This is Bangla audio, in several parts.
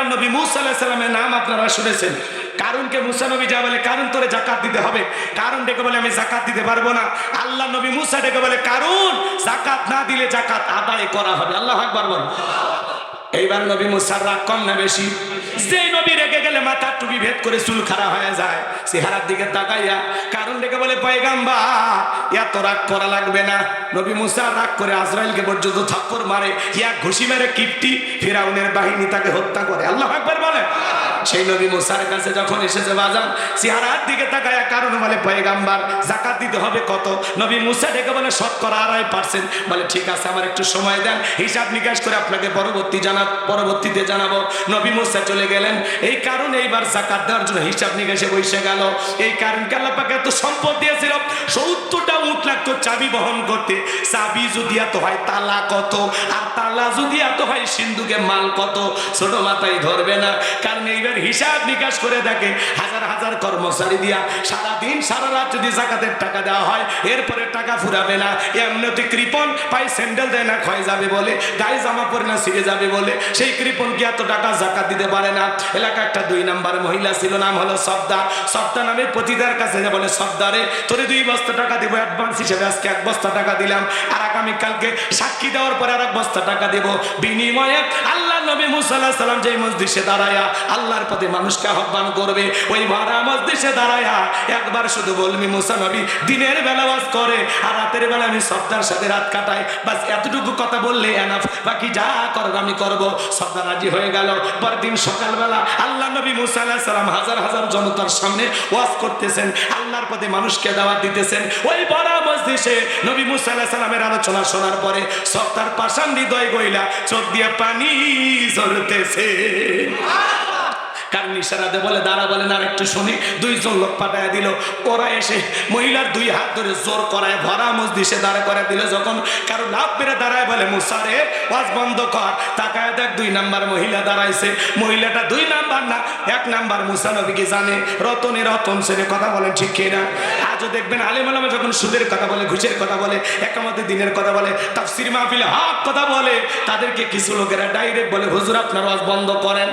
আল্লাহ নবী মুসাল্লাহামের নাম আপনারা শুনেছেন। কারণকে মুসা নবী যা বলে, কারণ তোরে জাকাত দিতে হবে। কারণ ডেকে বলে, আমি জাকাত দিতে পারব না। আল্লাহ নবী মুসা ডেকে বলে, কারণ জাকাত না দিলে জাকাত আদায় করা হবে। আল্লাহ আকবর বল এইবার নবী মুসার রাগ কম না বেশি? যেই নবী রেগে গেলে মাথার টুপি ভেদ করে চুল খাড়া হয়ে যায়, চেহারার দিকে তাকাইয়া কারণ ডেকে বলে পয়গাম্বা এত রাগ করা লাগবে না। নবী মুসা রাগ করে আজরাইলকে পর্যন্ত থাপ্পড় মারে, ইয়া ঘুষি মেরে কিপটি ফেরাউনের বাহিনী তাকে হত্যা করে। আল্লাহ আকবার বলে সেই নবী মুসার কাছে যখন এসেছে বাজান চেহারার দিকে তাকায়া কারণ বলে, পয়গাম্বার, জাকাত দিতে হবে কত? নবী মুসা ডেকে বলে, শতকরা আড়াই পার্সেন্ট বলে, ঠিক আছে, আমার একটু সময় দেন। হিসাব নিকাশ করে আপনাকে পরবর্তী জানা পরবর্তীতে জানাব। নবী মুসা চলে গেলেন। এই কারণে এইবার জাকাত দেওয়ার জন্য হিসাব নিকাশে বসে গেল। এই কারণ আল্লাপাকে এত সম্পদ দিয়েছিল। সত্তরটা উঠ লাগতো চাবি বহন করতে। চাবি যদি এত হয়, তালা কত? আর তালা যদি এত হয়, সিন্ধুকে মাল কত? ছোট মাথায় ধরবে না। কারণ এইবার হিসাব নিকাশ করে দেখে হাজার হাজার কর্মচারী দিয়া সারাদিন, সারা রাত যদি জাকাতের টাকা দেওয়া হয়, এরপরে টাকা ফুরাবে না। এমনিতে কৃপন পাই স্যান্ডেল দেয় না, ক্ষয় যাবে বলে। গায়ে জামা পরে না, ছিঁড়ে যাবে বলে। সেই কৃপন কি এত টাকা জাকাত দিতে পারে না। এলাকা একটা দুই নাম্বার মহিলা ছিল, নাম হলো সবদা সবদা নামে পতিদার কাছে বলে সবদারে তোরে দুই বস্তা টাকা দেবো অ্যাডভান্স হিসেবে, আজকে এক বস্তা টাকা দিলাম। আর আগামীকালকে সাক্ষী দেওয়ার পরে আর এক বস্তা টাকা দেবো। বিনিময়ে আল্লাহ নবী মুসাল্লাহ সাল্লাম যেই মসজিদে দাঁড়ায়া আল্লাহর পথে মানুষকে আহ্বান করবে, ওই ভাড়া মসজিদে দাঁড়ায়া একবার শুধু বলবি, মুসা দিনের বেলা ওয়াজ করে আর রাতের বেলা আমি সর্দার সাথে রাত কাটাই। বাস এতটুকু কথা বললে এনাফ বাকি যা করার আমি করব। সর্দার রাজি হয়ে গেল। পরদিন সকালবেলা আল্লাহ নবী মুসা সালাম হাজার হাজার জনতার সামনে ওয়াজ করতেছেন, আল্লাহর পথে মানুষকে দাওয়াত দিতেছেন। ওই বড় মসজিদে নবী মুসা সালামের আলোচনা শোনার পরে সর্দার পাশান হৃদয় গইলা, চোখ দিয়ে পানি ঝরতেছে কারণ ইশারাতে বলে, দাঁড়া বলে, না একটু শুনি। দুইজন লোক পাঠায় দিল। ওরা এসে মহিলার দুই হাত ধরে জোর করায় ভরা মসজিদে দাঁড়া করে দিল। যখন কারও লাভ বেড়ে দাঁড়ায় বলে মুসারে ওয়াজ বন্ধ কর। তাকায় দেখ, দুই নাম্বার মহিলা দাঁড়াইছে। মহিলাটা দুই নাম্বার না, এক নাম্বার মুসা নবীকে জানে। রতনে রতন সেরে কথা বলেন ঠিক কিনা? আজও দেখবেন আলিম আলমে যখন সুদের কথা বলে, ঘুষের কথা বলে একামতে দিনের কথা বলে, তাফসির মাহফিলে হক কথা বলে, তাদেরকে কিছু লোকেরা ডাইরেক্ট বলে, হুজুর, আপনার ওয়াজ বন্ধ করেন।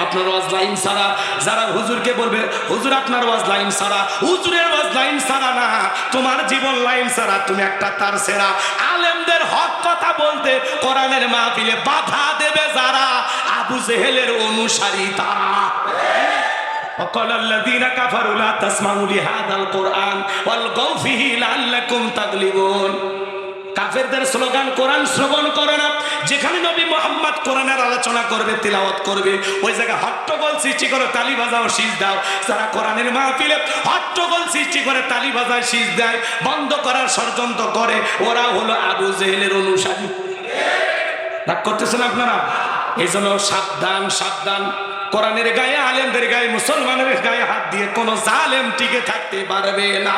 আপনার ওয়াজ লাইন সারা যারা হুজুরকে বলবে হুজুর আপনার ওয়াজ লাইন সারা হুজুরের ওয়াজ লাইন সারা না তোমার জীবন লাইন সারা তুমি একটা তার সেরা আলেমদের হক কথা বলতে কোরআনের মাহফিলে বাধা দেবে যারা আবু জেহেলের অনুসারী তারা وقال الذين كفروا لا تسمعوا لهذا القرآن والغوا فيه لعلكم تغلبون কাফেরদের স্লোগান, কোরআন শ্রবণ করে না। যেখানে নবী মোহাম্মদ কোরআনের আলোচনা করবে, তিলাওয়াত করবে, ওই জায়গায় হট্টগোল সৃষ্টি করে তালি বাজাও শীষ দাও। যারা কোরআনের মাহফিলে হট্টগোল সৃষ্টি করে তালি বাজায় শীষ দেয়। বন্ধ করার ষড়যন্ত্র করে। ওরা হলো আবু জেহেলের অনুসারী। রাগ করতেছেন আপনারা? এই জন্য সাবধান সাবধান। কোরআনের গায়ে, আলেমদের গায়ে, মুসলমানের গায়ে হাত দিয়ে কোনো জালেম টিকে থাকতে পারবে না।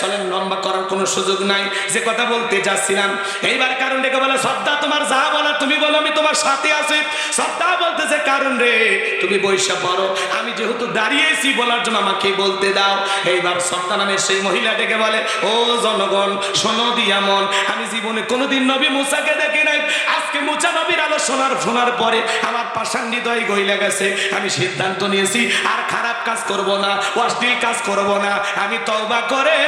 চলেন লম্বা করার কোনো সুযোগ নাই। যে কথা বলতে যাচ্ছিলাম, এইবার কারণ ডেকে বলে, সদ্দা তোমার যা বলার তুমি বলো, আমি তোমার সাথে আছি। সদ্দা বলতেছে কারণ রে, তুমি বৈশা পড়ো। আমি যেহেতু দাঁড়িয়েছি বলার জন্য আমাকে বলতে দাও। এইবার সদ্দা নামে সেই মহিলা ডেকে বলে, ও জনগণ, শোনো দিয়া মন। আমি জীবনে কোনোদিন নবী মুসাকে দেখি নাই। আজকে মুসা নবীর আলো শোনার শোনার পরে আমার পাশান হৃদয় গইলে গেছে। আমি সিদ্ধান্ত নিয়েছি, আর খারাপ কাজ করব না, অশ্লীল কাজ করব না। আমি তওবা করে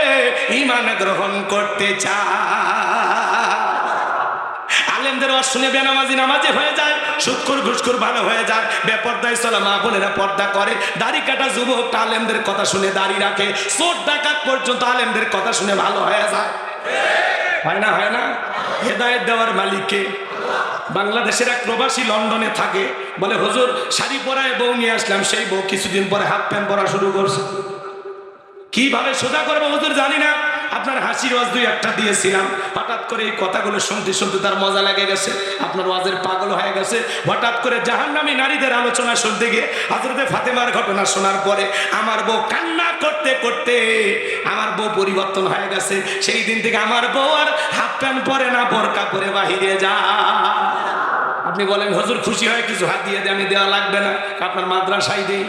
ইমান গ্রহণ করতে চাই। আলেমদের ওয়াজ শুনে বেনামাজি নামাজি হয়ে যায় সুৎকুর ঘুষকুর ভালো হয়ে যায়, বেপর্দায় চলা মা বোনেরা পর্দা করে। দাড়ি কাটা যুবক আলেমদের কথা শুনে দাড়ি রাখে, চোর ডাকাত পর্যন্ত আলেমদের কথা শুনে ভালো হয়ে যায়। হয় না হয় না? হেদায়ত দেওয়ার মালিককে বাংলাদেশের এক প্রবাসী লন্ডনে থাকে, বলে, হুজুর, শাড়ি পরায় বউ নিয়ে আসলাম, সেই বউ কিছুদিন পরে হাফ প্যান্ট পরা শুরু করছে। কীভাবে সোজা করব হুজুর জানি না। আপনার হাসির ওয়াজ দুই একটা দিয়েছিলাম, হঠাৎ করে এই কথাগুলো শুনতে শুনতে তার মজা লেগে গেছে, আপনার ওয়াজের পাগল হয়ে গেছে। হঠাৎ করে জাহান্নামী নারীদের আলোচনা শুনতে গিয়ে হজরতে ফাতেমার ঘটনা শোনার পরে আমার বউ কান্না করতে করতে আমার বউ পরিবর্তন হয়ে গেছে। সেই দিন থেকে আমার বউ আর হাফ প্যান্ট পরে না, বোরকা পরে বাহিরে যা আপনি বলেন, হজুর, খুশি হয় কিছু? হাত দিয়ে দিয়ে আমি দেওয়া লাগবে না। আপনার মাদ্রাসায় দিই।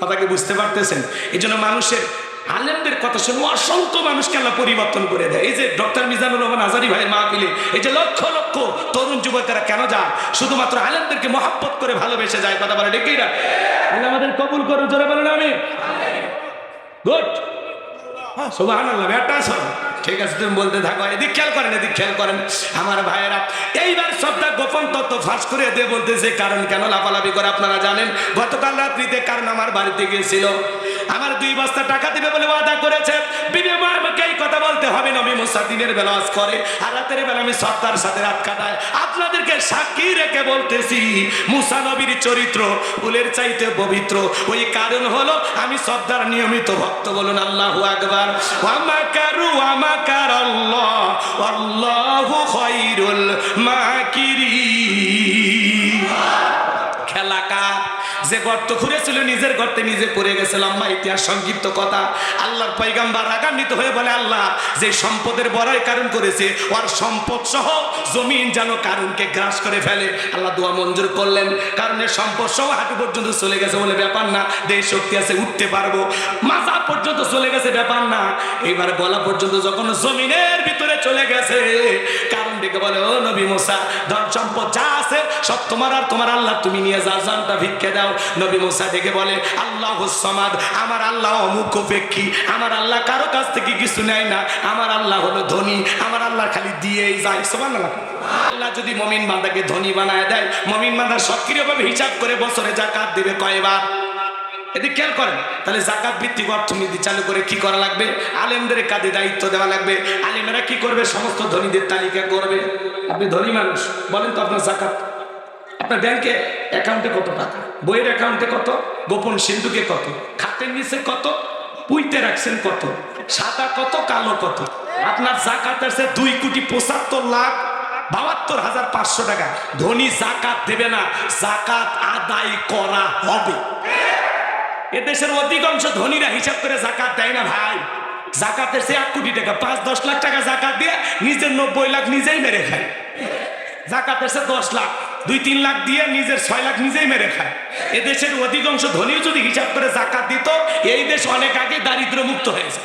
কথাকে বুঝতে পারতেছেন? এই জন্য মানুষের আলেমদের কথা শুনে অসংখ্য মানুষকে আল্লাহ পরিবর্তন করে দেয়। এই যে ডক্টর মিজানুর রহমান আজারি ভাইয়ের মাহফিলে, এই যে লক্ষ লক্ষ তরুণ যুবকেরা কেন যায়? শুধুমাত্র আলেমদেরকে মহাব্বত করে ভালোবেসে যায়, কথা বলে ডেকেই না? আল্লাহ আমাদের কবুল করো জোরে বলেন আমি গুড। সুবাহান আল্লাহ ব্যাটা সব ঠিক আছে, তুমি বলতে থাকো এদিক খেয়াল করেন, এদিক খেয়াল করেন। আমার ভাইয়েরা, এইবার সবটা গোপন তত্ত্ব ফাঁস করে দিয়ে বলতেছে, কারণ কেন লাফালাফি করে আপনারা জানেন? গতকাল রাত্রিতে কারণ আমার বাড়িতে গিয়েছিল। আমার দুই বস্তা টাকা দিবে বলে ওয়াদা করেছে। বিনিময়ে আমাকে এই কথা বেলা আজ করে আমি সত্তার সাথে রাত কাটাই। আপনাদেরকে সাক্ষী রেখে বলতেছি, মুসা নবীর চরিত্র ফুলের চাইতে পবিত্র। ওই কারণ হলো, আমি সর্দার নিয়মিত ভক্ত বলুন, আল্লাহ আকবার। ওয়ামাকারু ওয়ামাকার আল্লাহ আল্লাহু খায়রুল মাকিরিন গর্ত খুঁড়েছিল, নিজের গর্তে নিজে পড়ে গেছে। লম্বা ইতিহাস, সংক্ষিপ্ত কথা। আল্লাহর পৈগাম্বার রাগান্বিত হয়ে বলে, আল্লাহ, যে সম্পদের বড়াই কারণ করেছে, ওর সম্পদ সহ জমিন যেন কারণকে গ্রাস করে ফেলে। আল্লাহ দোয়া মঞ্জুর করলেন। কারণের সম্পদ সহ হাঁটু পর্যন্ত চলে গেছে বলে ব্যাপার না দেহ শক্তি আছে, উঠতে পারব। মাজা পর্যন্ত চলে গেছে, ব্যাপার না। এবার গলা পর্যন্ত যখন জমিনের ভিতরে চলে গেছে, কারণ ডেকে বলে, ও নবী মোসা, ধন সম্পদ যা আছে, সব তোমার আর তোমার আল্লাহ। তুমি নিয়ে যা, জানটা ভিক্ষে দাও। নবী মোসা ডেকে বলে, আল্লাহ সমাদ, আমার আল্লাহ অমুক উপেক্ষী আমার আল্লাহ কারও কাছ থেকে কিছু নেয় না। আমার আল্লাহ হলো ধনী। আমার আল্লাহ খালি দিয়েই যায়। সমান আল্লাহ আল্লাহ যদি মমিন বান্দাকে ধনী বানায় দেয়, মমিন বান্দা সক্রিয়ভাবে হিসাব করে বছরে জাকাত দিবে কয়বার? এদিকে খেয়াল করেন, তাহলে জাকাত ভিত্তিক অর্থনীতি চালু করে কি করা লাগবে? আলেমদের কাজে দায়িত্ব দেওয়া লাগবে। আলেমেরা কি করবে? সমস্ত ধনীদের তালিকা করবে। আপনি ধনী মানুষ, বলেন তো আপনার জাকাত আপনার ব্যাংকে অ্যাকাউন্টে কত টাকা? বইয়ের অ্যাকাউন্টে কত? গোপন সিন্ধুকে কত? খাতের নিচে কত? পুইতে রাখছেন কত? সাদা কত, কালো কত? আপনার জাকাত আছে দুই কোটি পঁচাত্তর লাখ বাহাত্তর হাজার পাঁচশো টাকা। ধনী জাকাত দেবে না জাকাত আদায় করা হবে। এদেশের অধিকাংশ ধনীরা হিসাব করে জাকাত দেয় না ভাই। জাকাতের সে এক কোটি টাকা, পাঁচ, দশ লাখ টাকা জাকাত দিয়ে নিজের নব্বই লাখ নিজেই মেরে খায়। জাকাতের সে দশ লাখ, দুই, তিন লাখ দিয়ে নিজের ছয় লাখ নিজেই মেরে খায়। এদেশের অধিকাংশ ধনী যদি হিসাব করে জাকাত দিত, এই দেশ অনেক আগে দারিদ্র মুক্ত হয়েছে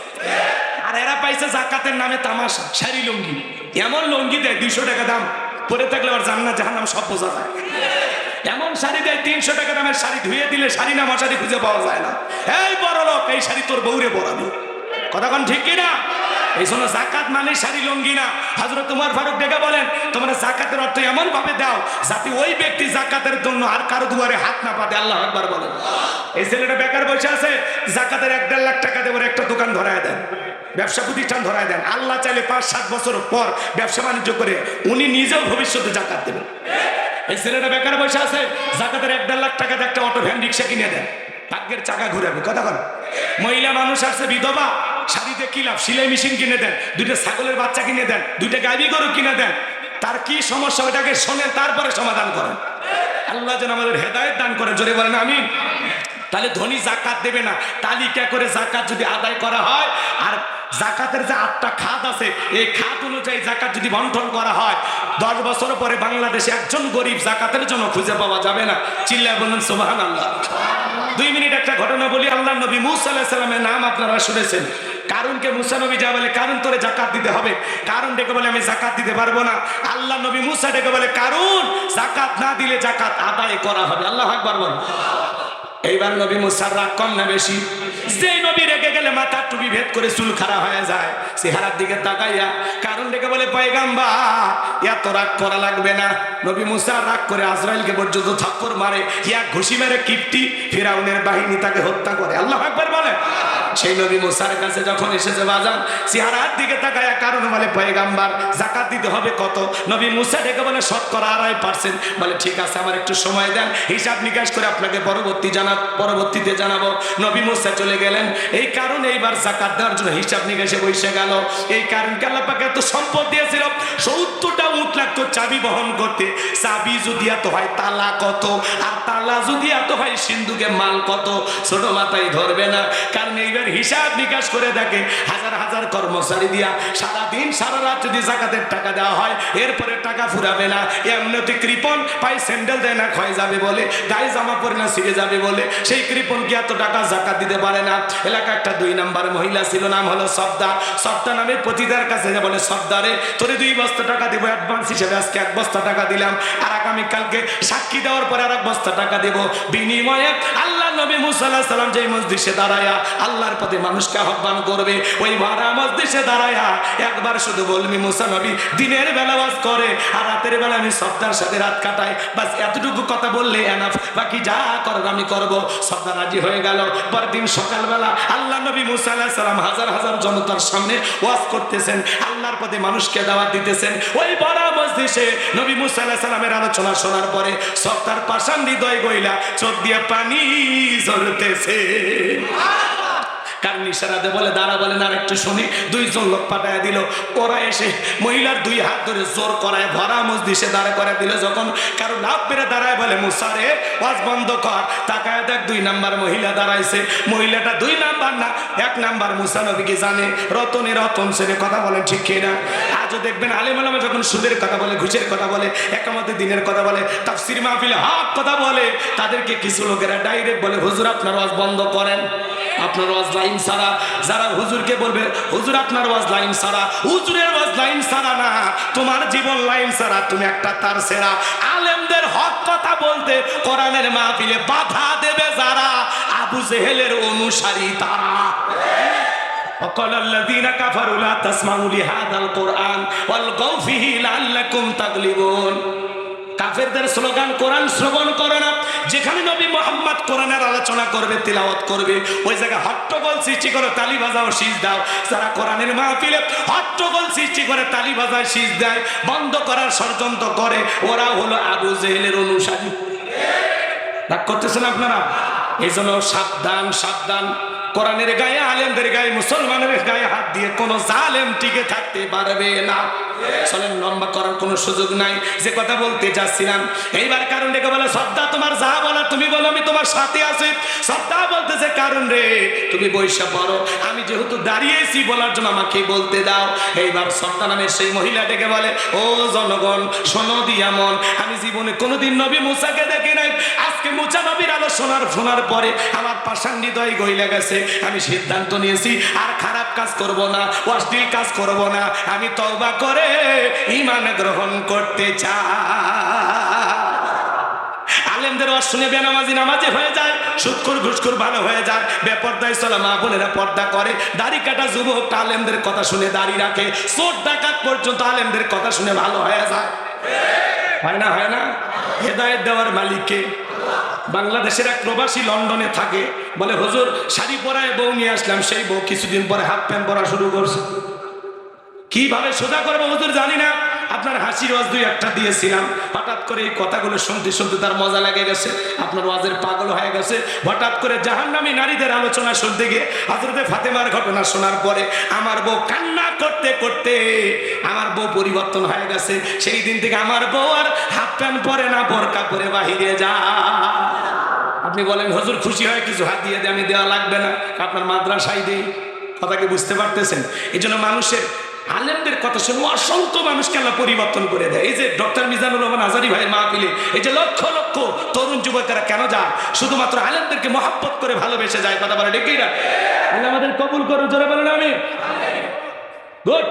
আর এরা পাইছে জাকাতের নামে তামাশা, শাড়ি লুঙ্গি। এমন লুঙ্গি দেয় দুইশো টাকা দাম, পরে থাকলে আবার জান্নাত জাহান্নাম সব বোঝা যায়। শাড়ি দেয়, তিনশো টাকা দামের শাড়ি ধুয়ে দিলে শাড়ি না মশারি খুঁজে পাওয়া যায় না। এই বড় লোক, এই শাড়ি তোর বউরে পরাবি। কতক্ষণ ঠিক কিনা? এই জন্য জাকাত মানে শাড়ি লঙ্গি না। হাজরত তোমার ফারুক ডেকে বলেন, তোমরা জাকাতের অর্থ এমন ভাবে দাও যাতে ওই ব্যক্তি জাকাতের জন্য আর কারও দুয়ারে হাত না পাতে আল্লাহ একবার বলেন। এই ছেলেটা বেকার বসে আছে, জাকাতের এক দেড় লাখ টাকা দেওয়ার একটা দোকান ধরায় দেন, ব্যবসা প্রতিষ্ঠান ধরায় দেন। আল্লাহ চাইলে পাঁচ, সাত বছর পর ব্যবসা বাণিজ্য করে উনি নিজেও ভবিষ্যতে জাকাত দেবেন। এই ছেলেটা বেকার বসে আছে, জাকাতের এক দেড় লাখ টাকাতে একটা অটো ভ্যান রিক্সা কিনে দেন ভাগ্যের চাকা ঘুরাবে কথা বল মহিলা মানুষ আছে, বিধবা, শাড়িতে কি লাভ? সিলাই মেশিন কিনে দেন, দুইটা ছাগলের বাচ্চা কিনে দেন, দুইটা গাভী গরু কিনে দেন। তার কি সমস্যা? ওটাকে শোনেন, তারপরে সমাধান করেন। আল্লাহ যেন আমাদের হেদায়ত দান করে জোরে বলেন আমি তাহলে ধনী জাকাত দেবে না। তালিকা করে জাকাত যদি আদায় করা হয়, আর জাকাতের যে আটটা খাত আছে, এই খাত অনুযায়ী জাকাত যদি বন্টন করা হয় দশ বছর পরে বাংলাদেশে একজন গরিব জাকাতের জন্য খুঁজে পাওয়া যাবে না। চিল্লায় বলুন সোহান আল্লাহ দুই মিনিট একটা ঘটনা বলি আল্লাহ নবী মুসা নাম আপনারা শুনেছেন। কারণকে মুসা নবী যা বলে, কারণ তোরে জাকাত দিতে হবে। কারণ ডেকে বলে, আমি জাকাত দিতে পারব না। আল্লাহ নবী মুসা ডেকে বলে, কারণ জাকাত না দিলে জাকাত আদায় করা হবে। আল্লাহ একবার বল এইবার নবী মুসার রাগ কম না বেশি? যেই নবী রেগে গেলে মাথা টুপি ভেদ করে চুল খারাপ হয়ে যায়, চেহারার দিকে তাকাইয়া কারণ ডেকে বলে পয়গাম্বা এত রাগ করা লাগবে না। নবী মুসা রাগ করে আজরাইলকে পর্যন্ত থাপ্পর মারে, ইয়া ঘুষি মেরে কিপটি ফিরাউনের বাহিনী তাকে হত্যা করে। আল্লাহ একবার বলে সেই নবী মুসার কাছে যখন এসেছে বাজান চেহারার দিকে তাকায়া কারণ বলে, পয়গাম্বার, জাকাত দিতে হবে কত? নবী মুসা ডেকে বলে, শতকরা আড়াই পার্সেন্ট বলে, ঠিক আছে, আমার একটু সময় দেন, হিসাব নিকাশ করে আপনাকে পরবর্তী জানা পরবর্তীতে জানাব। নবী মুসা চলে গেলেন। এই কারণে এইবার জাকাত দেওয়ার জন্য হিসাব নিকাশে বসে গেল। এই কারণকে আল্লাহ পাকে এত সম্পদ দিয়েছিল। সত্তরটা উঠ লাগতো চাবি বহন করতে। চাবি যদি এত হয়, তালা কত? আর তালা যদি এত হয়, সিন্ধুকে মাল কত? ছোট মাথায় ধরবে না। কারণ এইবার হিসাব নিকাশ করে দেখে হাজার হাজার কর্মচারী দিয়া সারা দিন সারা রাত যদি জাকাতের টাকা দেওয়া হয়, এরপরে টাকা ফুরাবে না। এমনিতে কৃপন পাই স্যান্ডেল দেয় না, ক্ষয় যাবে বলে। গায়ে জামা পরে না, ছিঁড়ে যাবে বলে। সেই কৃপন কি এত টাকা জাকাত দিতে পারে না? এলাকা একটা দুই নাম্বার মহিলা ছিল, নাম হলো সবদা সবদা নামে পতিতার কাছে বলে, সবদারে, তোরে দুই বস্তা টাকা দিব অ্যাডভান্স হিসেবে আজকে এক বস্তা টাকা দিলাম। আর আগামীকালকে সাক্ষী দেওয়ার পরে আর এক বস্তা টাকা দেবো। বিনিময়ে আল্লাহ নবী মুসাল্লাহ সাল্লাম যে মসজিদে দাঁড়ায়া আল্লাহর পথে মানুষকে আহ্বান করবে, ওই ভাড়া মসজিদে দাঁড়ায়া একবার শুধু বলবি, মুসা নবী, দিনের বেলা বাস করে আর রাতের বেলা আমি সপ্তাহের সাথে রাত কাটাই। বাস এতটুকু কথা বললে এনাফ বাকি যা করার আমি করব। সপ্তাহ রাজি হয়ে গেল। পরদিন সকালবেলা আল্লাহ নবী মুসা আলাহ সাল্লাম হাজার হাজার জনতার সামনে ওয়াজ করতেছেন। আল্লাহর পথে মানুষকে দাওয়াত দিতেছেন। ওই বড় মসজিষে নবী মুসা আলাহ সাল্লামের আলোচনা শোনার পরে সত্তার পাশান হৃদয় গইলা, চোখ দিয়ে পানি ঝরতেছে কারণ ইশারাতে বলে, দাঁড়া বলেন আর একটু শুনি। দুইজন লোক পাঠায় দিল। ওরা এসে মহিলার দুই হাত ধরে জোর করায় ভরা মসজিদে দাঁড়া করে দিল। যখন কারও লাভ বেড়ে দাঁড়ায় বলে মুসারে ওয়াজ বন্ধ কর। তাকায় দেখ, দুই নাম্বার মহিলা দাঁড়াইছে। মহিলাটা দুই নাম্বার না, এক নাম্বার মুসা নবীকে জানে। রতনে রতন সেনে কথা বলেন, ঠিক কিনা আজও দেখবেন আলেম আলমে যখন সুদের কথা বলে, ঘুষের কথা বলে, একামতে দিনের কথা বলে, তাফসির মাহফিলে হক কথা বলে, তাদেরকে কিছু লোকেরা ডাইরেক্ট বলে, হুজুর, আপনার ওয়াজ বন্ধ করেন। আপনার ওয়াজ লাইন সারা যারা হুজুরকে বলবে হুজুর আপনার ওয়াজ লাইন সারা হুজুরের ওয়াজ লাইন সারা না তোমার জীবন লাইন সারা তুমি একটা তার সেরা আলেমদের হক কথা বলতে কোরআনের মাহফিলে বাধা দেবে যারা আবু জেহেলের অনুসারী তারা وقال الذين كفروا لا تسمعوا لهذا القرآن والغوا فيه لعلكم تغلبون কাফেরদের স্লোগান, কোরআন শ্রবণ করে না। যেখানে নবী মোহাম্মদ কোরআনের আলোচনা করবে, তিলাওয়াত করবে, ওই জায়গায় হট্টগোল সৃষ্টি করে তালি বাজাও শীষ দাও। যারা কোরআনের মাহফিলে হট্টগোল সৃষ্টি করে তালি বাজায় শীষ দেয়, বন্ধ করার ষড়যন্ত্র করে ওরা হলো আবু জেহেলের অনুসারী। রাগ করতেছেন আপনারা? এই জন্য সাবধান সাবধান। কোরআনের গায়ে আলেমদের গায়ে, মুসলমানের গায়ে হাত দিয়ে কোনো জালেম টিকে থাকতে পারবে না। চলেন, লম্বা করার কোনো সুযোগ নাই। যে কথা বলতে যাচ্ছিলাম, এইবার কারণ ডেকে বলে শ্রদ্ধা তোমার যা বলা তুমি বলো, আমি তোমার সাথে আছি। শ্রদ্ধা বলতেছে কারণ রে, তুমি বৈশা পড়ো। আমি যেহেতু দাঁড়িয়েছি বলার জন্য আমাকে বলতে দাও। এইবার শ্রদ্ধা নামের সেই মহিলা ডেকে বলে, ও জনগণ, শোনো দিয়া মন। আমি জীবনে কোনোদিন নবী মুসাকে দেখি নাই। আজকে মুসা নবীর আলো শোনার শোনার পরে আমার পাশান হৃদয় গইলে গেছে। আমি সিদ্ধান্ত নিয়েছি, আর খারাপ কাজ করব না, অশ্লীল কাজ করব না। আমি তওবা করে ইমান গ্রহণ করতে চাই আলেমদের ওয়াজ শুনে বেনামাজি নামাজে হয়ে যায় সুৎকুর ঘুষকুর ভালো হয়ে যায়, বেপর্দায় চলা মা বোনেরা পর্দা করে, দাড়ি কাটা যুবক আলেমদের কথা শুনে দাড়ি রাখে চোট ডাকাত পর্যন্ত আলেমদের কথা শুনে ভালো হয়ে যায়। হয় না হয় না? হেদায়ত দেওয়ার মালিককে। বাংলাদেশের এক প্রবাসী লন্ডনে থাকে, বলে, হুজুর, শাড়ি পরায় বউ নিয়ে আসলাম, সেই বউ কিছুদিন পরে হাফ প্যান্ট পরা শুরু করছে। কীভাবে সোজা করব হুজুর জানি না। আপনার হাসির ওয়াজ দুই একটা দিয়েছিলাম। হঠাৎ করে এই কথাগুলো শুনতে শুনতে তার মজা লাগে গেছে। আপনার ওয়াজের পাগল হয়ে গেছে। হঠাৎ করে জাহান্নামী নারীদের আলোচনা শুনতে গিয়ে হজরতে ফাতেমার ঘটনা শোনার পরে আমার বউ কান্না করতে করতে আমার বউ পরিবর্তন হয়ে গেছে। সেই দিন থেকে আমার বউ আর হাফ প্যান্ট পরে না, বোরকা পরে বাহিরে যা আপনি বলেন, হজুর, খুশি হয় কিছু হাত দিয়ে আমি দেওয়া লাগবে না। আপনার মাদ্রাসায় দিই। কথা কি বুঝতে পারতেছেন? এই জন্য মানুষের কথা অসংখ্য মানুষকে আল্লাহ পরিবর্তন করে দেয়। এই যে ডক্টর মিজানুর রহমান আজারি ভাইয়ের মাহফিলে এই যে লক্ষ লক্ষ তরুণ যুবকেরা কেন যায়? শুধুমাত্র আলেমদেরকে মহাব্বত করে ভালোবেসে যায় কথা বলে ডেকেই না? আল্লাহ আমাদের কবুল করো জোরে বলেন আমি গুড।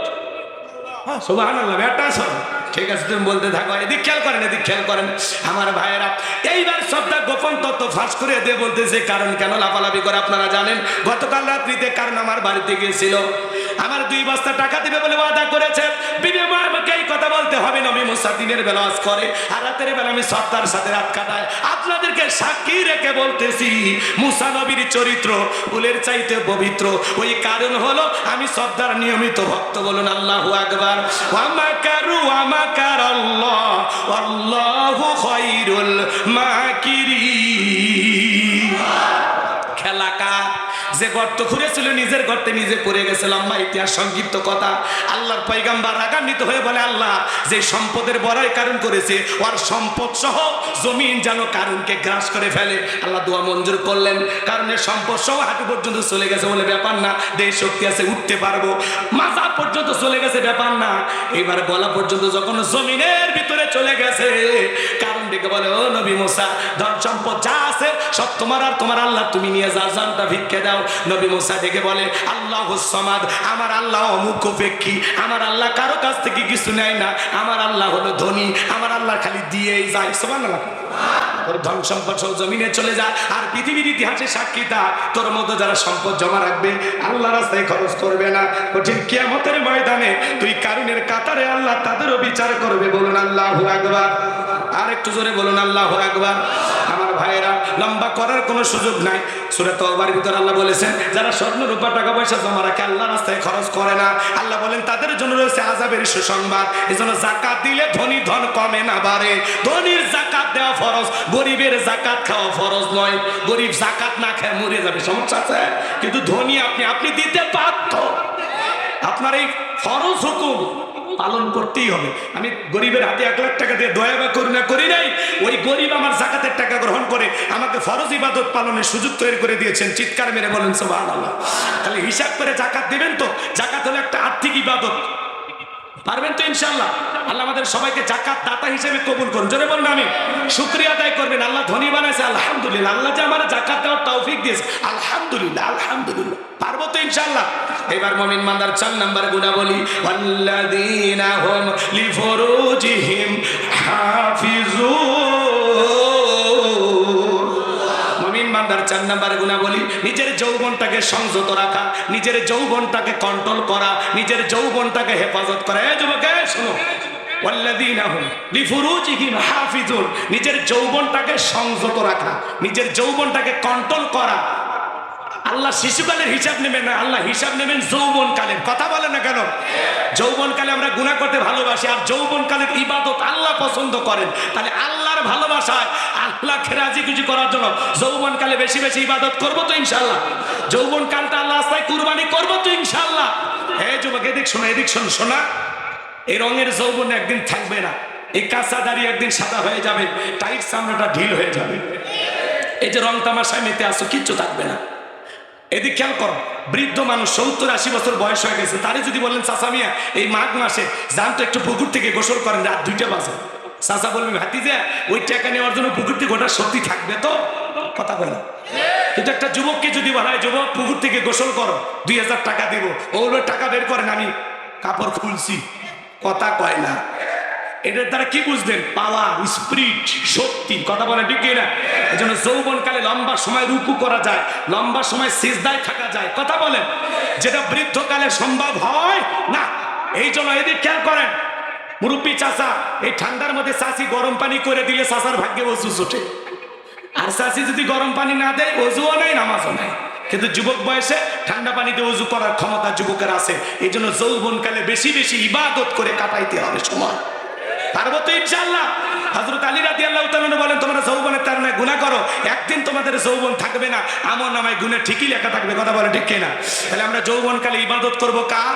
সুবাহান আল্লাহ একটা আসো ঠিক আছে, তুমি বলতে থাকো, এদিক খেয়াল করেন, এদিক খেয়াল করেন। আমার ভাইয়েরা, এইবার সবটা গোপন তত্ত্ব ফাঁস করে দিয়ে বলতেছে, কারণ কেন লাফালাফি করে আপনারা জানেন? গতকাল রাত্রিতে কারণ আমার বাড়িতে গিয়েছিল। আমার দুই বস্তা টাকা দিবে বলে ওয়াদা করেছে। আমাকে এই কথা বলতে হবে, নবী মুসা দিনের বেলা ওয়াজ করে, আর রাতের বেলা আমি সত্তার সাথে রাত কাটায় আপনাদেরকে সাক্ষী রেখে বলতেছি, মুসা নবীর চরিত্র ফুলের চাইতে পবিত্র। ওই কারণ হলো, আমি সর্দার নিয়মিত ভক্ত বলুন, আল্লাহু আকবার। ওয়ামাকারু ওয়ামাকার আল্লাহ আল্লাহু খায়রুল মাকিরিন খেলাকা গর্ত খুঁড়েছিল, নিজের গর্তে নিজে পড়ে গেছে, লম্বা ইতিহাস, সংক্ষিপ্ত কথা। আল্লাহর পৈগাম্বার রাগান্বিত হয়ে বলে, আল্লাহ, যে সম্পদের বড়াই কারণ করেছে, ওর সম্পদ সহ জমিন যেন কারণকে গ্রাস করে ফেলে। আল্লাহ দোয়া মঞ্জুর করলেন। কারণের সম্পদ সহ হাঁটু পর্যন্ত চলে গেছে বলে ব্যাপার না দেহ শক্তি আছে, উঠতে পারব। মাজা পর্যন্ত চলে গেছে ব্যাপার না। এবার গলা পর্যন্ত যখন জমিনের ভিতরে চলে গেছে, কারণ ডেকে বলে, ও নবী মুসা, ধন সম্পদ যা আছে, সব তোমার আর তোমার আল্লাহ, তুমি নিয়ে যা, জানটা ভিক্ষে দাও। নবী মুসা ডেকে বলে আল্লাহ সমাদ, আমার আল্লাহ অমুখ উপেক্ষী আমার আল্লাহ কারও কাছ থেকে কিছু নেয় না। আমার আল্লাহ হলো ধনী। আমার আল্লাহ খালি দিয়েই যায়। সমান তোর ধন সম্পদ সব জমিনে চলে যা, আর পৃথিবীর ইতিহাসে সাক্ষী তা। তোর মতো যারা সম্পদ জমা রাখবে আল্লাহ রাস্তায় খরচ করবে না। কঠিন কিয়ামতের ময়দানে তুই কারুনের কাতারে আল্লাহ তাদেরও বিচার করবে। বলুন, আল্লাহ আর একটু জোরে বলুন, আল্লাহ ভাইয়েরা, লম্বা করার কোনো সুযোগ নাই। সুরে তওবার ভিতর আল্লাহ বলেছেন, যারা স্বর্ণ, রূপা, টাকা পয়সা জমা রাখে আল্লাহ রাস্তায় খরচ করে না। আল্লাহ বলেন, তাদের জন্য রয়েছে আজাবের সুসংবাদ। এই জন্য জাকাত দিলে ধনী ধন কমে না বাড়ে। ধনীর জাকাত দেওয়া ফরজ, গরিবের জাকাত খাওয়া ফরজ নয়। গরিব জাকাত না খেয়ে মরে যাবে, সমস্যা আছে? কিন্তু ধনী আপনি আপনি দিতে বাধ্য। আপনার এই ফরজ হুকুম পালন করতেই হবে। আমি গরিবের হাতে এক লাখ টাকা দিয়ে দয়া বা করুণা করি নাই, ওই গরিব আমার জাকাতের টাকা গ্রহণ করে আমাকে ফরজ ইবাদত পালনের সুযোগ তৈরি করে দিয়েছেন। চিৎকার মেরে বলেন সোবাহ আল্লাহ তাহলে হিসাব করে জাকাত দেবেন তো? জাকাত হলো একটা আর্থিক ইবাদত। পারবেন তো ইনশাল্লাহ আল্লাহ আমাদের সবাইকে জাকাত দাতা হিসেবে কবুল করুন। জোরে বলুন আমি শুক্রিয়া আদায় করবেন। আল্লাহ ধনী বানাইছে, আলহামদুলিল্লাহ। আল্লাহ যে আমার জাকাত দেওয়ার তৌফিক দিয়েছে। আলহামদুলিল্লাহ আলহামদুলিল্লাহ। পারব তো ইনশাল্লাহ এবার মমিন মান্দার চার নাম্বার গুণা বলি চার নাম্বার নিজের যৌবনটাকে সংযত রাখা, নিজের যৌবনটাকে কন্ট্রোল করা, নিজের যৌবনটাকে হেফাজত করা। এই যুবকে, শোনো। নিজের যৌবনটাকে সংযত রাখা, নিজের যৌবনটাকে কন্ট্রোল করা আল্লাহ শিশুকালের হিসাব নেবেন না, আল্লাহ হিসাব নেবেন যৌবনকালের। কথা বলে না কেন? যৌবনকালে আমরা গুণা করতে ভালোবাসি, আর যৌবনকালের ইবাদত আল্লাহ পছন্দ করেন। তাহলে আল্লাহর ভালোবাসায় আল্লাহকে রাজি কিছু করার জন্য যৌবনকালে বেশি বেশি ইবাদত করব তো ইনশাল্লাহ যৌবনকালটা আল্লাহ আস্তায় কুরবানি করব তো ইনশাল্লাহ হে যুবক, এদিক শোনা, এদিক শোন, শোনা। এই রঙের যৌবন একদিন থাকবে না, এই কাঁচা দাঁড়িয়ে একদিন সাদা হয়ে যাবে, টাইট সামনেটা ঢিল হয়ে যাবে। এই যে রং তামাশায় মেতে আসো কিচ্ছু থাকবে না। এদিক খেয়াল করো, বৃদ্ধ মানুষ সত্তর আশি বছর বয়স হয়ে গেছে। তারে যদি বলেন, চাচা মিয়া, এই মাঘ মাসে তো একটু পুকুর থেকে গোসল করেন, রাত দুইটা বাজে। চাচা বলবেন হাতি যে ওই টাকা নেওয়ার জন্য পুকুর থেকে ওটা সত্যি থাকবে তো? কথা বলে কিন্তু একটা যুবককে যদি বলা হয়, যুবক, পুকুর থেকে গোসল করো, দুই হাজার টাকা দেবো। ও বলবে, টাকা বের করেন, আমি কাপড় খুলছি। কথা কয় না। এটার তারা কি বুঝলেন? পাওয়ার স্পিরিট শক্তি, কথা বলে ঠিক না এই জন্য যৌবনকালে লম্বা সময় রুকু করা যায়, লম্বা সময় সিজদায় থাকা যায়। কথা বলেন, যেটা বৃদ্ধকালে সম্ভব হয়, না। এই জন্য এদিক খেয়াল করেন, মুরব্বী চাষা এই ঠান্ডার মধ্যে চাষি গরম পানি করে দিলে চাষার ভাগ্যে ওষু ওঠে আর চাষি যদি গরম পানি না দেয়, অজুও নাই, নামাজও নাই। কিন্তু যুবক বয়সে ঠান্ডা পানিতে অজু করার ক্ষমতা যুবকের আছে। এই জন্য যৌবনকালে বেশি বেশি ইবাদত করে কাটাইতে হবে সময়। পারব তো ইনশাল্লাহ হজরত আলী আল্লাহ বলেন, তোমরা যৌবনের তার গুণা করো। একদিন তোমাদের যৌবন থাকবে না। আমার নামায় গুণে ঠিকই লেখা থাকবে। কথা বলে ঠিক না তাহলে আমরা যৌবনকালে ইবাদত করব কার?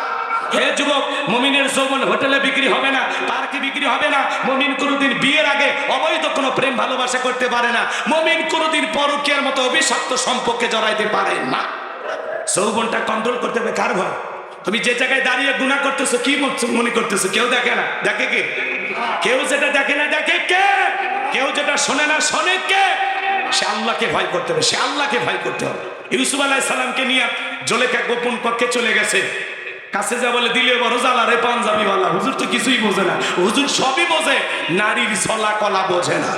হে যুবক, মমিনের যৌবন হোটেলে বিক্রি হবে না, পার্কে বিক্রি হবে না। মমিন কোনোদিন বিয়ের আগে অবৈধ কোনো প্রেম ভালোবাসা করতে পারে না। মমিন কোনোদিন পরকীয়ার মতো অভিশপ্ত সম্পর্কে জড়াইতে পারে না। যৌবনটা কন্ট্রোল করতে হবে কার ভয়? তুমি যে জায়গায় দাঁড়িয়ে গুণা করতেছো, কি মনে করতেছো? কেউ দেখে না। দেখে কে? কেউ যেটা দেখে না দেখে কে? কেউ যেটা শোনে না শোনে কে? সে আল্লাহকে ভয় করতে হবে, সে আল্লাহকে ভয় করতে হবে। ইউসুফ আলাহ সালামকে নিয়ে জলেখা গোপন কক্ষে চলে গেছে। কাছে যা বলে, দিলে বড় জ্বালা রে পাঞ্জাবি ওয়ালা হুজুর তো কিছুই বোঝে না। হুজুর সবই বোঝে, নারীর ছলা কলা বোঝে না।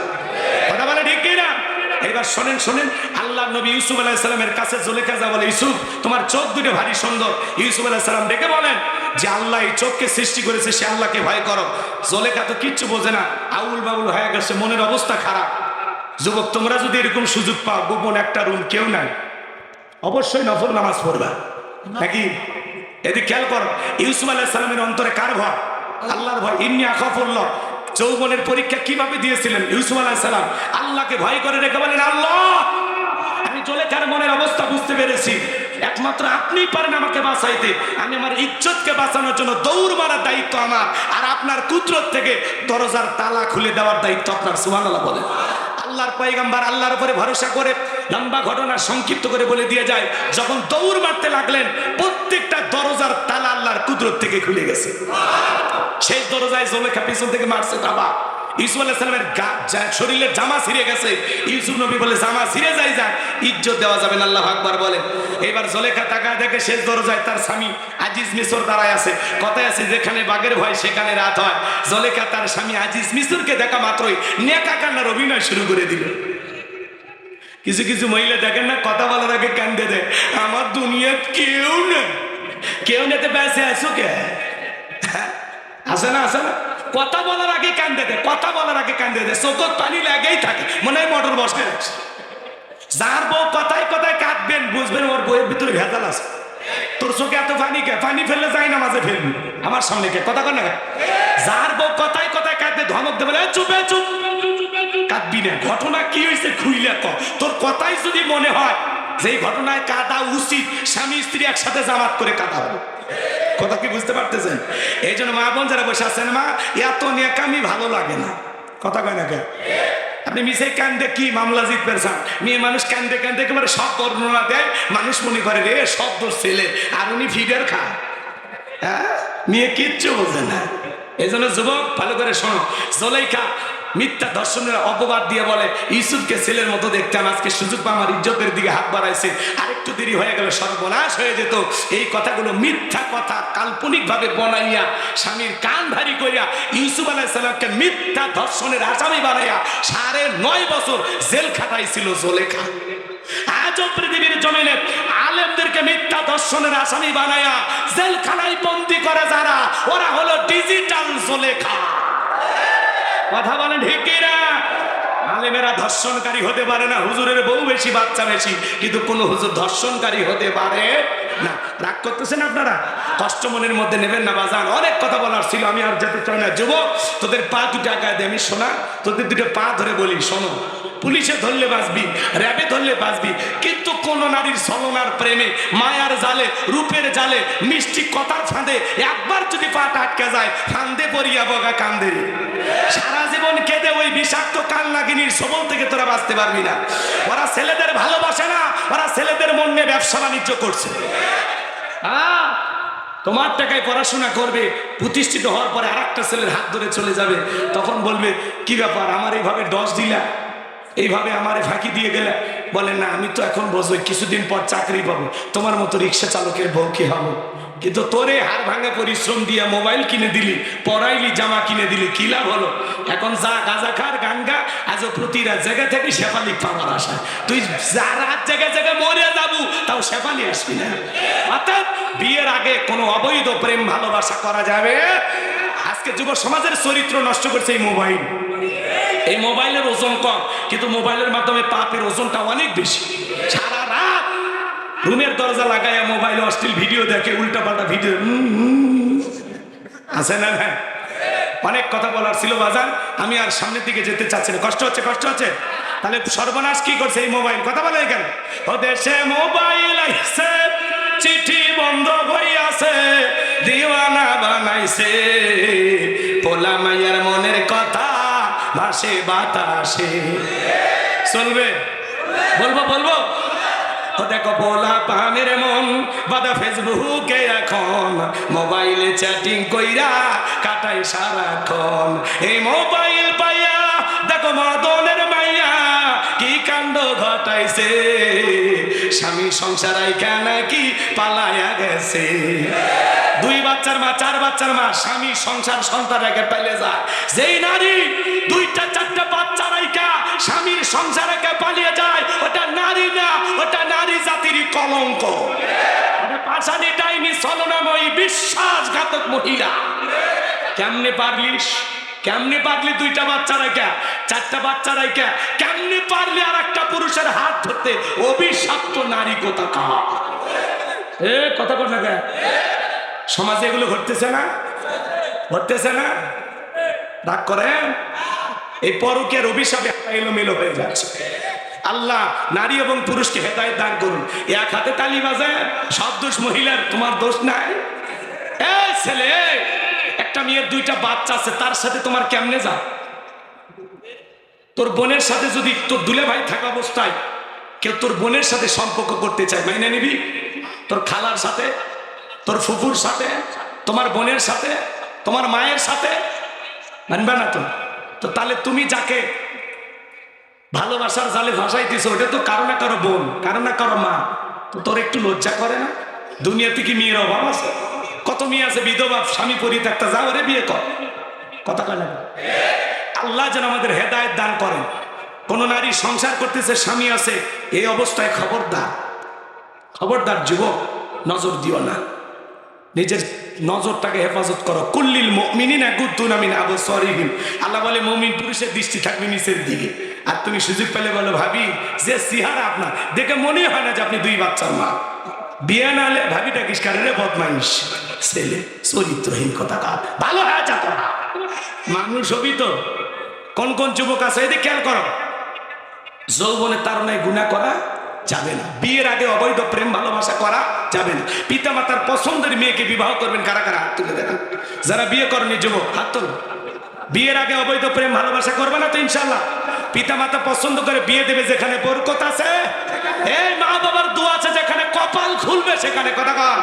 এবার শোনেন শোনেন, আল্লাহ নবী ইউসুফ আলাইসালামের কাছে জলেখা যা বলে, ইউসুফ, তোমার চোখ দুটো ভারী সুন্দর। ইউসুফ আলাইসালাম ডেকে বলেন যে, আল্লাহ এই চোখকে সৃষ্টি করেছে, সে আল্লাহকে ভয় করো। জলেখা তো কিচ্ছু বোঝে না, আউল বাউল হয়ে গেছে, মনের অবস্থা খারাপ। যুবক, তোমরা যদি এরকম সুযোগ পাও, গোপন একটা রুম কেউ নাই। অবশ্যই নফল নামাজ পড়বা। নাকি? এদিকে খেয়াল করো, ইউসুফ আলাইসালামের অন্তরে কার ভয়? আল্লাহর ভয়। ইন্নি আখাফুল্লাহ। যৌবনের পরীক্ষা কীভাবে দিয়েছিলেন? ইউসুফ আলাইসালাম আল্লাহকে ভয় করে রেখে বলেন, আল্লাহ, আমি জলেখার মনের অবস্থা বুঝতে পেরেছি। একমাত্র আপনিই পারেন আমাকে বাঁচাইতে। আমি আমার ইজ্জতকে বাঁচানোর জন্য দৌড় মারার দায়িত্ব আমার। আর আপনার কুদরত থেকে দরজার তালা খুলে দেওয়ার দায়িত্ব আপনার, সুবহানাল্লাহ বলেন। আল্লাহর পয়গাম্বার আল্লাহর উপরে ভরসা করে লম্বা ঘটনা সংক্ষিপ্ত করে বলে দিয়ে যায়, যখন দৌড় মারতে লাগলেন, প্রত্যেকটা দরজার তালা আল্লাহর কুদরত থেকে খুলে গেছে। শেষ দরজায় জোলেখা পিছন থেকে মারছে বাবা ইউসুফ আলাইসালামের শরীরের জামা ছিঁড়ে গেছে। ইউসুফ নবী বলে, জামা ছিঁড়ে যায় যাক ইজ্জত দেওয়া যাবে না, আল্লাহ আকবার বলে। এবার জোলেখা তাকা দেখে শেষ দরজায় তার স্বামী আজিজ মিশর দাঁড়ায় আছে। কথায় আছে, যেখানে বাঘের ভয়, সেখানে রাত হয়। জোলেখা তার স্বামী আজিজ মিশরকে দেখা মাত্রই নেকা কান্নার অভিনয় শুরু করে দিল। কিছু কিছু মহিলা দেখেন না, কথা বলার আগে কান্দে দেয়, আমার দুনিয়া কেউ নেই। কেউ নেতে বেঁচে আছো কে? হ্যাঁ? আছে না আছে না? কথা বলার আগে কান্দে দেয় কথা বলার আগে কান্দে দেয় চোখত পানি লাগেই থাকে, মনে হয় মোটর বসে রাখছে যার বউ কথায় কথায় কাঁদবেন, বুঝবেন ওর বইয়ের ভিতরে ভেজাল আছে। তোর চোখে এত পানি কে? পানি ফেললে যাই না মাঝে ফেলবি। আমার সামনে কে? কথা কর না? যার বউ কথায় কথায় কাঁদবে, ধমক দেবে, "এই চুপ চুপ। কাঁদবি না। ঘটনা কি হয়েছে খুইলে তোর কথাই যদি মনে হয় যে এই ঘটনায় কাঁদা উচিত, স্বামী স্ত্রী একসাথে জামাত করে কাঁদা হবে কথা কি বুঝতে পারতেছেন? এই জন্য মা বোন যারা বসে আছেন, মা, এত নেকামি ভালো লাগে না। কথা কয় না কে আপনি মিশে কান্দে কি মামলা জিতবেন চান মেয়ে মানুষ কান্দে কান্দে একেবারে সব বর্ণনা দেয়, মানুষ মনে করে, রে সব দোষ ছেলে, আর উনি ফিডার খায় হ্যাঁ? মেয়ে কিচ্ছু বোঝে না। এই জন্য যুবক, ভালো করে শোনো। জলেখা মিথ্যা দর্শনের অপবাদ দিয়ে বলে, ইউসুফকে ছেলের মতো দেখতাম আজকে সুযোগ পা আমার ইজ্জতের দিকে হাত বাড়াইছে। আরেকটু দেরি হয়ে গেল, সর্বনাশ হয়ে যেত। এই কথাগুলো মিথ্যা কথা কাল্পনিক ভাবে বনাইয়া, স্বামীর কান ভারী করিয়া, ইউসুফ আলাইসাল্লামকে মিথ্যা ধর্ষণের আসামি বানাইয়া সাড়ে নয় বছর জেল খাটাইছিল জলেখা। আজও পৃথিবীর জমিনে আলেমদেরকে মিথ্যা দর্শনের আসামি বানায়া জেলখানায় বন্দি করে যারা, ওরা হলো ডিজিটাল জলেখা। কথা বলেন না আলেমেরা ধর্ষণকারী হতে পারে না, হুজুরের বউ বেশি, বাচ্চা বেশি, কিন্তু কোনো হুজুর ধর্ষণকারী হতে পারে না। রাগ করতেছেন আপনারা? কষ্ট মনের মধ্যে নেবেন না, বাজান। অনেক কথা বলার ছিল, আমি আর যেতে চাই না। যুবক, তোদের পা দুটো আগায় দেয় আমি শোনা, তোদের দুটো পা ধরে বলি, শোনো। পুলিশে ধরলে বাঁচবি, র্যাবে ধরলে বাঁচবি, কিন্তু কোন নারীর ছলনার প্রেমে, মায়ার জালে, রূপের জালে, মিষ্টি কথার ফাঁদে একবার যদি পাটা আটকে যায়, ফান্দে পড়িয়া বগা কান্দে। সারা জীবন কেঁদে ওই বিষাক্ত কাল নাগিনীর সবল থেকে তোরা বাঁচতে পারবি না। ওরা ছেলেদের ভালোবাসে না, ওরা ছেলেদের মন নিয়ে ব্যবসা বাণিজ্য করছে। তোমার টাকায় পড়াশোনা করবে, প্রতিষ্ঠিত হওয়ার পরে আর একটা ছেলের হাত ধরে চলে যাবে, তখন বলবে, কি ব্যাপার, আমার এইভাবে ডস দিলা? এইভাবে আমারে ফাঁকি দিয়ে গেলে? বলে, না, আমি তো এখন বোঝই কিছুদিন পর চাকরি পাবো। তোমার মতো রিক্সা চালকের বউ কি হব? কিন্তু তোরে হার ভাঙা পরিশ্রম দিয়ে মোবাইল কিনে দিলি, পড়াইলি, জামা কিনে দিলি, কি লাভ হলো? এখন যা গাজা খার, গান গা, আজও প্রতি রাত জায়গা থেকে শেফালি পাওয়ার আশা। তুই যা রাত জায়গায় জায়গায় মরে যাব, তাও শেফালি আসবি না। অর্থাৎ বিয়ের আগে কোনো অবৈধ প্রেম ভালোবাসা করা যাবে আজকে যুব সমাজের চরিত্র নষ্ট করছে এই মোবাইল। এই মোবাইলের ওজন কম, কিন্তু মোবাইলের মাধ্যমে পাপের ওজনটা অনেক বেশি। সারা রাত রুমের দরজা লাগাইয়া মোবাইলে অশ্লীল ভিডিও দেখে উল্টা পাল্টা ভিডিও আছে না ভাই অনেক কথা বলার ছিল বাজার আমি আর সামনের দিকে যেতে চাচ্ছি না। কষ্ট হচ্ছে কষ্ট হচ্ছে। তাহলে সর্বনাশ কি করছে এই মোবাইল? কথা বলে কেন ও দেশে মোবাইল আইছে, চিঠি বন্ধ হইয়াছে, দিওয়ানা বানাইছে। পোলা মাইয়ার মনের কথা ভাসে বাতাসে। চলবে? বলব বলব? দেখো বলা পানের মন বাদা ফেসবুকে এখন মোবাইলে চ্যাটিং কইরা কাটাই সারাক্ষণ। এই মোবাইল পাইয়া দেখো মদনের মাইয়া কি কাণ্ড ঘটাইছে? স্বামী সংসার আইকা নাকি পালায়া গেছে? দুই বাচ্চার মা, চার বাচ্চার মা, স্বামী, সংসার, সন্তান রেখে পেলে যায় যেই নারী দুইটা, চারটা বাচ্চা রাইকা স্বামীর সংসার রেখে পালিয়ে যায়, ওটা নারী না, ওটা নারী জাতির কলঙ্ক। বিশ্বাসঘাতক মহিলা। কেমনে কেমনে পারলি দুইটা বাচ্চা বাচ্চা কেমনে পারলি আর একটা পুরুষের হাত ধরতে? অভিশপ্ত নারী কোথা এ, কথা কথা সমাজে এগুলো ঘটতেছে না? ঘটতেছে না? রাগ করেন? এই পরকের অভিশাপে এলোমেলো হয়ে যাচ্ছে। আল্লাহ নারী এবং পুরুষকে হেদায়ত দান করুন। এক হাতে তালি বাজে সব দোষ মহিলার, তোমার দোষ নাই? ছেলে, একটা মেয়ের দুইটা বাচ্চা আছে, তার সাথে তোমার কেমনে যা তোর বোনের সাথে যদি তোর দুলে ভাই থাকা অবস্থায় কেউ তোর বোনের সাথে সম্পর্ক করতে চায়, মাইনে নিবি? তোর খালার সাথে? তোর ফুফুর সাথে, তোমার বোনের সাথে, তোমার মায়ের সাথে? মানবে না তো? তো তাহলে তুমি যাকে ভালোবাসার জালে ভাসাইতেছ, ওটা তো কারও না কারও বোন, কারও না কারও মা। তো তোর একটু লজ্জা করে না? দুনিয়াতে কি মেয়ের অভাব আছে? কত মেয়ে আছে, বিধবা, স্বামী পরিত্যক্তা, যা ওরে বিয়ে কর। কথা কয় না? আল্লাহ যেন আমাদের হেদায়েত দান করেন। কোন নারী সংসার করতেছে, স্বামী আছে, এই অবস্থায় খবরদার। খবরদার যুবক, নজর দিও না। নিজের নজরটাকে হেফাজত করো। কুল্লিল মিনিন গুদ্দুন আমিন আবু সরিহীন আল্লাহ বলে, মমিন পুরুষের দৃষ্টি থাকবে নিচের দিকে। আর তুমি সুযোগ পেলে বলো, ভাবি, যে সিহারা আপনার, দেখে মনে হয় না যে আপনি দুই বাচ্চার মা। বিয়ে না হলে ভাবিটা কিসকারে? বদমাইশ, ছেলে, চরিত্রহীন কথা কা ভালো হয়ে যা মানুষ হবি তো। কোন কোন যুবক আছে, এদিকে খেয়াল করো। যৌবনের তারণায় গুণা করা যাবে না। বিয়ের আগে অবৈধ প্রেম ভালোবাসা করা যাবে না। পিতা মাতার পছন্দের মেয়েকে বিবাহ করবেন কারা কারা? হাত তুলে দেখান। যারা বিয়ে করেনি, যুবক, হাত তুলো। বিয়ের আগে অবৈধ প্রেম ভালোবাসা করবে না তো ইনশাল্লাহ পিতা মাতা পছন্দ করে বিয়ে দেবে যেখানে বরকত আছে। এই মা বাবার দোয়া আছে যেখানে কপাল খুলবে সেখানে। কথা কর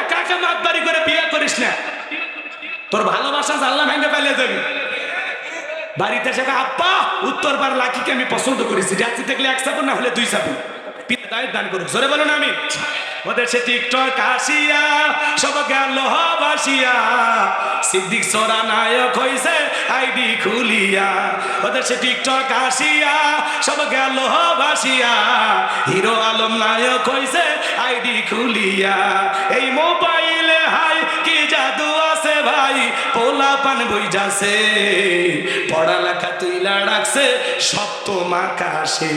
একা একা মাতবাড়ি করে বিয়ে করিস না। তোর ভালোবাসা জানলা ভেঙে পেলে যাবি বাড়িতে এসে আব্বা, উত্তর বার লাকিকে আমি পছন্দ করেছি। যাচ্ছি দেখলে এক সাবুন, না হলে দুই সাবুন। পিতা দায় দান করুক, জোরে বলুন আমি ওদের সে টিকটক আসিয়া, সব গেল সিদ্দিক সরা নায়ক হইছে আইডি খুলিয়া, ওদের সে টিকটক আসিয়া, সব গেল বাসিয়া। হিরো আলম নায়ক হইছে, আইডি খুলিয়া। এই মোবাইলে হাই, কি জাদু আছে ভাই? পোলা পান বই যাচ্ছে পড়ালেখা তুইলা রাখছে সপ্তম আকাশে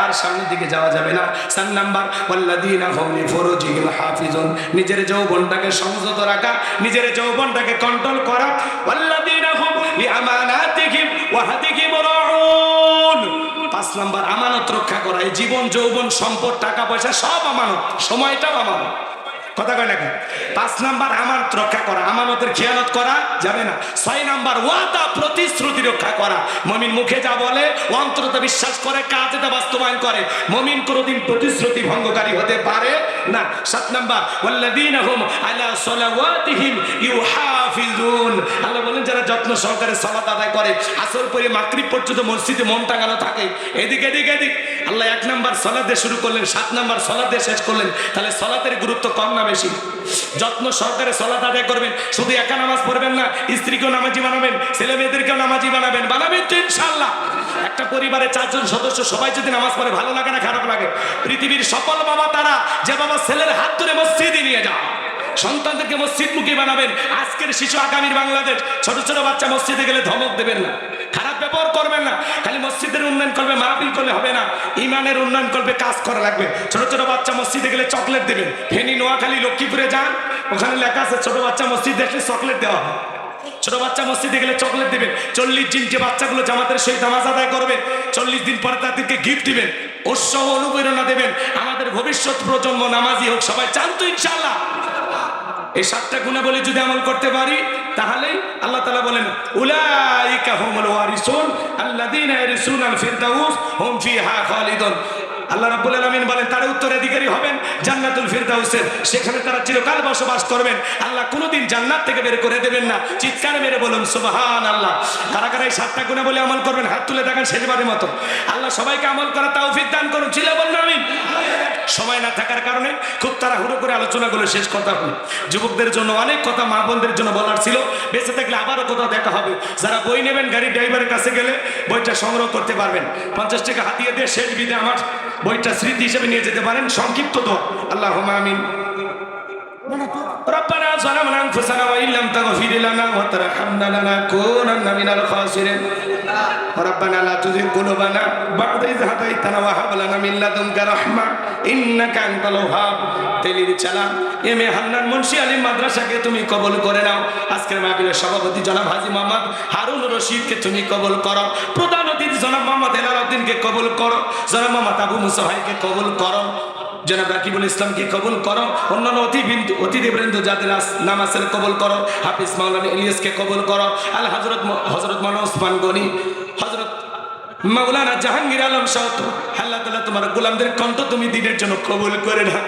আর সামনের দিকে যাওয়া যাবে না। সান নাম্বার ওয়াল্লাদিনা হুম ফরজিহিম হাফিজুন। নিজের যৌবনটাকে সংযত রাখা, নিজের যৌবনটাকে কন্ট্রোল করা। ওয়াল্লাদিনা হুম ওয়া হাদিহিম রাউন। পাঁচ নাম্বার, আমানত রক্ষা করা। এই জীবন, যৌবন, সম্পদ, টাকা পয়সা সব আমানত। সময়টাও আমানত। কথা কয় নাকি পাঁচ নাম্বার, আমানত রক্ষা করা। আমানতের খেয়ালত করা যাবে না। ছয় নাম্বার, ওয়াদা, প্রতিশ্রুতি রক্ষা করা। মমিন মুখে যা বলে, অন্তরতে বিশ্বাস করে কাজে তা বাস্তবায়ন করে। মমিন কোনোদিন প্রতিশ্রুতি ভঙ্গকারী হতে পারে না। সাত নাম্বার, ওয়াল্লাযীনা হুম আলা সালাওয়াতিহিম ইউহাফিজুন আল্লাহ বলেন, যারা যত্ন সহকারে সালাত আদায় করে, আসর পরে মাগরিব পর্যন্ত মসজিদে মন টাঙানো থাকে, এদিক এদিক এদিক। আল্লাহ এক নাম্বার সলাদ দিয়ে শুরু করলেন, সাত নাম্বার সলাদ দিয়ে শেষ করলেন। তাহলে সলাতের গুরুত্ব কম না বেশি? যত্ন সহকারে সলাত আদায় করবেন, শুধু একা নামাজ পড়বেন না, স্ত্রীকেও নামাজি বানাবেন, ছেলে মেয়েদেরকেও নামাজি বানাবেন বানাবেন তো ইনশাল্লাহ একটা পরিবারে চারজন সদস্য, সবাই যদি নামাজ পড়ে, ভালো লাগে না, খারাপ লাগে। পৃথিবীর সকল বাবা তারা যে বাবা ছেলের হাত ধরে মসজিদে নিয়ে যাও সন্তানদেরকে মসজিদ মুখী বানাবেন। আজকের শিশু আগামীর বাংলাদেশ। ছোট ছোট বাচ্চা মসজিদে গেলে ধমক দেবেন না। খারাপ ব্যবহার করবেন না। খালি মসজিদের উন্নয়ন করবে, মাহফিল করলে হবে না। ইমানের উন্নয়ন করবে, কাজ করা লাগবে। ছোট ছোট বাচ্চা মসজিদে গেলে চকলেট দেবেন। ফেনী, নোয়াখালী, লক্ষ্মীপুরে যান। ওখানে লেখা আছে, ছোট বাচ্চা মসজিদ দেখলে চকলেট দেওয়া হয়। ছোট বাচ্চা মসজিদে গেলে চকলেট দিবেন। চল্লিশ দিন যে বাচ্চাগুলো জামাতের সেই নামাজ আদায় করবে, চল্লিশ দিন পরে তাদেরকে গিফট দিবেন। উৎসাহ অনুপ্রেরণা দেবেন। আমাদের ভবিষ্যৎ প্রজন্ম নামাজি হোক, সবাই চান তো ইনশাল্লাহ এই সাতটা গুণাবলী যদি আমল করতে পারি, তাহলে আল্লাহ তালা বলেন, উলাইকা ওয়ারিসুন আল্লাহ রাব্বুল আলামিন বলেন, তারা উত্তরাধিকারী হবেন জান্নাতুল ফিরদাউসের। সেখানে তারা চিরকাল বসবাস করবেন। আল্লাহ কোনোদিন জান্নাত থেকে বের করে দেবেন না। চিৎকার মেরে বলুন সুবহান আল্লাহ কারা কারা এই সাতটা গুণা বলে আমল করবেন, হাত তুলে দেখেন শেষবারের মতো। আল্লাহ সবাইকে আমল করা তৌফিক দান করুন। ছিল বলুন, আমিন। সময় না থাকার কারণে খুব তাড়াহুড়ো করে আলোচনাগুলো শেষ কথা হলো যুবকদের জন্য অনেক কথা মা বোনদের জন্য বলার ছিল বেঁচে থাকলে আবারও কোথাও দেখা হবে যারা বই নেবেন গাড়ির ড্রাইভারের কাছে গেলে বইটা সংগ্রহ করতে পারবেন পঞ্চাশ টাকা হাতিয়ে দিয়ে শেষ বিধে আমার বইটা স্মৃতি হিসেবে নিয়ে যেতে পারেন সংক্ষিপ্ত তো আল্লাহ আমিন ربنا ظلمنا انفسنا وان لم تغفر لنا وترحمنا لنكونن من الخاسرين ربنا لا تزغ قلوبنا بعد إذ هديتنا وهب لنا من لدنك رحمة ইন্নাকা আনতাল ওয়াহাব। তেলির চালা, এম এ হান্নান মুন্সি আলী মাদ্রাসাকে তুমি কবল করে নাও। আজকের মাহফিলের সভাপতি জনাব হাজি মোহাম্মদ হারুন রশিদকে তুমি কবল করো। প্রধান অতিথি জনাব মোহাম্মদ হেলালউদ্দিনকে কবল করো। জনাব মোহাম্মদ আবু মুসাফাইকে কবল করো। জনাব রাকিবুল ইসলামকে কবুল করো। অন্যান্য অতিবৃন্দ অতিথিবৃন্দ যাদের নাম আছেন কবুল করো। হাফিজ মাওলানা ইলিয়াসকে কবুল করো। আল হজরত হজরত মানা ওসমান গনি মাওলানা জাহাঙ্গীর আলম সহ আল্লাহ তালা তোমার গোলামদের কণ্ঠ তুমি দিনের জন্য কবুল করে না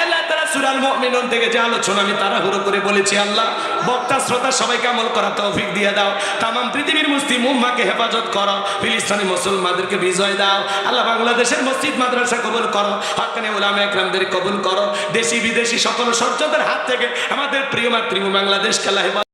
আল্লাহ তালা সুরাল মিনন থেকে যে আলোচনা আমি তাড়াহুড়ো করে বলেছি, আল্লাহ, বক্তা, শ্রোতা সবাইকে আমল করা তৌফিক দিয়ে দাও। তাম পৃথিবীর মুসলিম উম্মাকে হেফাজত করো, ফিলিস্তানি মুসলমানদেরকে বিজয় দাও। আল্লাহ, বাংলাদেশের মসজিদ, মাদ্রাসা কবুল করো হাক্কানি উলামা একরামদের কবুল করো। দেশি বিদেশি সকল সর্যদের হাত থেকে আমাদের প্রিয় মাতৃভূমি বাংলাদেশকে আল্লাহ